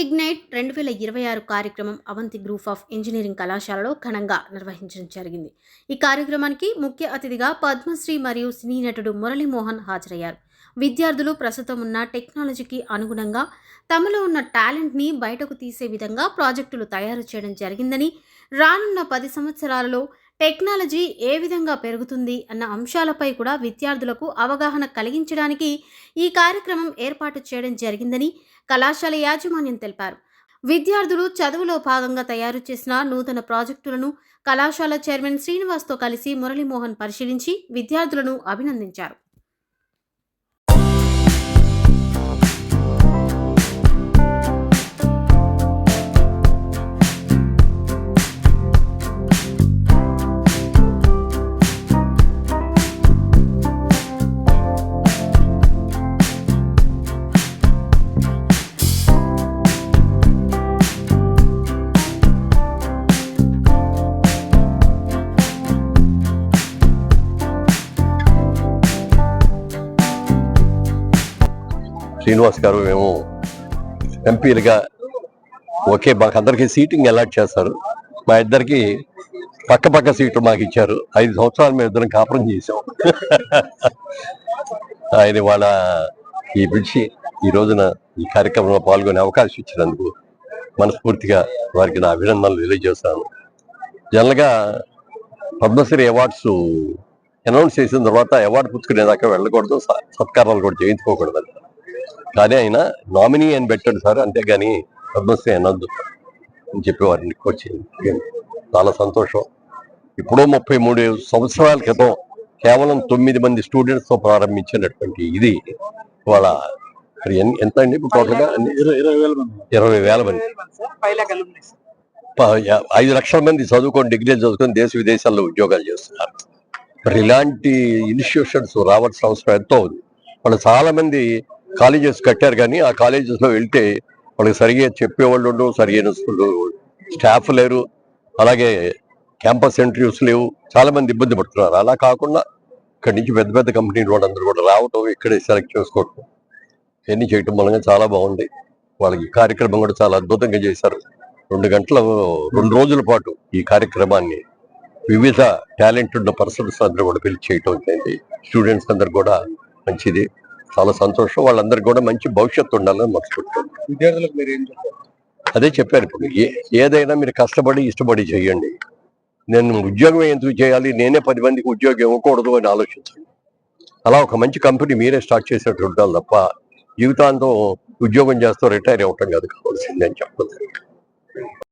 Ignite రెండు వేల ఇరవై ఆరు కార్యక్రమం అవంతి గ్రూప్ ఆఫ్ ఇంజనీరింగ్ కళాశాలలో ఘనంగా నిర్వహించడం జరిగింది. ఈ కార్యక్రమానికి ముఖ్య అతిథిగా పద్మశ్రీ మరియు సినీ నటుడు మురళీమోహన్ హాజరయ్యారు. విద్యార్థులు ప్రస్తుతం ఉన్న టెక్నాలజీకి అనుగుణంగా తమలో ఉన్న టాలెంట్ని బయటకు తీసే విధంగా ప్రాజెక్టులు తయారు చేయడం జరిగిందని రానున్న పది సంవత్సరాలలో టెక్నాలజీ ఏ విధంగా పెరుగుతుంది అన్న అంశాలపై కూడా విద్యార్థులకు అవగాహన కలిగించడానికి ఈ కార్యక్రమం ఏర్పాటు చేయడం జరిగిందని కళాశాల యాజమాన్యం తెలిపారు. విద్యార్థులు చదువులో భాగంగా తయారు చేసిన నూతన ప్రాజెక్టులను కళాశాల చైర్మన్ శ్రీనివాస్తో కలిసి మురళీమోహన్ పరిశీలించి విద్యార్థులను అభినందించారు. శ్రీనివాస్ గారు మేము ఎంపీలుగా ఓకే మాకు అందరికీ సీటింగ్ అలాట్ చేస్తారు. మా ఇద్దరికి పక్క పక్క సీట్లు మాకు ఇచ్చారు. ఐదు సంవత్సరాలు మేము ఇద్దరం కాపురం చేసాం ఆయన వాళ్ళ ఈ పిలిచి ఈ రోజున ఈ కార్యక్రమంలో పాల్గొనే అవకాశం ఇచ్చినందుకు మనస్ఫూర్తిగా వారికి నా అభినందనలు తెలియజేస్తాను. జనరల్గా పద్మశ్రీ అవార్డ్స్ అనౌన్స్ చేసిన తర్వాత అవార్డు పుచ్చుకునేదాకా వెళ్ళకూడదు. స- సత్కారాలు కూడా చేయించుకోకూడదు. కానీ ఆయన నామినీ అని పెట్టాడు సార్ అంతేగాని పద్మశ్రీ అనొద్దు అని చెప్పేవారిని వచ్చింది చాలా సంతోషం. ఇప్పుడు ముప్పై మూడు సంవత్సరాల క్రితం కేవలం తొమ్మిది మంది స్టూడెంట్స్తో ప్రారంభించినటువంటి ఇది వాళ్ళ ఎంత అండి ఇప్పుడు టోటల్గా? అన్ని? ఇరవై వేల మంది. ఇరవై వేల మంది. ప- యా- ఐదు లక్షల మంది చదువుకొని డిగ్రీ చదువుకొని దేశ విదేశాల్లో ఉద్యోగాలు చేస్తున్నారు. మరి ఇలాంటి ఇన్స్టిట్యూషన్స్ రావాల్సిన అవసరం ఎంతో ఉంది. వాళ్ళు చాలా మంది కాలేజెస్ కట్టారు కానీ ఆ కాలేజెస్లో వెళ్తే వాళ్ళకి సరిగా చెప్పేవాళ్ళు ఉండవు సరిగైన స్టాఫ్ లేరు అలాగే క్యాంపస్ ఇంటర్వ్యూస్ లేవు. చాలామంది ఇబ్బంది పడుతున్నారు. అలా కాకుండా ఇక్కడి నుంచి పెద్ద పెద్ద కంపెనీలు వాళ్ళందరూ కూడా రావటం ఇక్కడే సెలెక్ట్ చేసుకోవటం ఇవన్నీ చేయటం మూలంగా చాలా బాగుంది. వాళ్ళకి కార్యక్రమం కూడా చాలా అద్భుతంగా చేశారు. రెండు గంటల రెండు రోజుల పాటు ఈ కార్యక్రమాన్ని వివిధ టాలెంట్ ఉన్న పర్సన్స్ అందరూ కూడా పిలిచి చేయటం జరిగింది. స్టూడెంట్స్ అందరు కూడా మంచిది. చాలా సంతోషం. వాళ్ళందరికీ కూడా మంచి భవిష్యత్తు ఉండాలని మనసుకుంటాం విద్యార్థులకు మీరు ఏం చెప్తారు అదే చెప్పారు ఇప్పుడు. ఏ- ఏదైనా మీరు కష్టపడి ఇష్టపడి చేయండి. నేను ఉద్యోగం ఎందుకు చేయాలి? నేనే పది మందికి ఉద్యోగం ఇవ్వకూడదు అని ఆలోచించండి. అలా ఒక మంచి కంపెనీ మీరే స్టార్ట్ చేసినట్టు ఉండాలి తప్ప జీవితాంతం ఉద్యోగం చేస్తూ రిటైర్ అవ్వటం కాదు కావాల్సింది అని చెప్పదు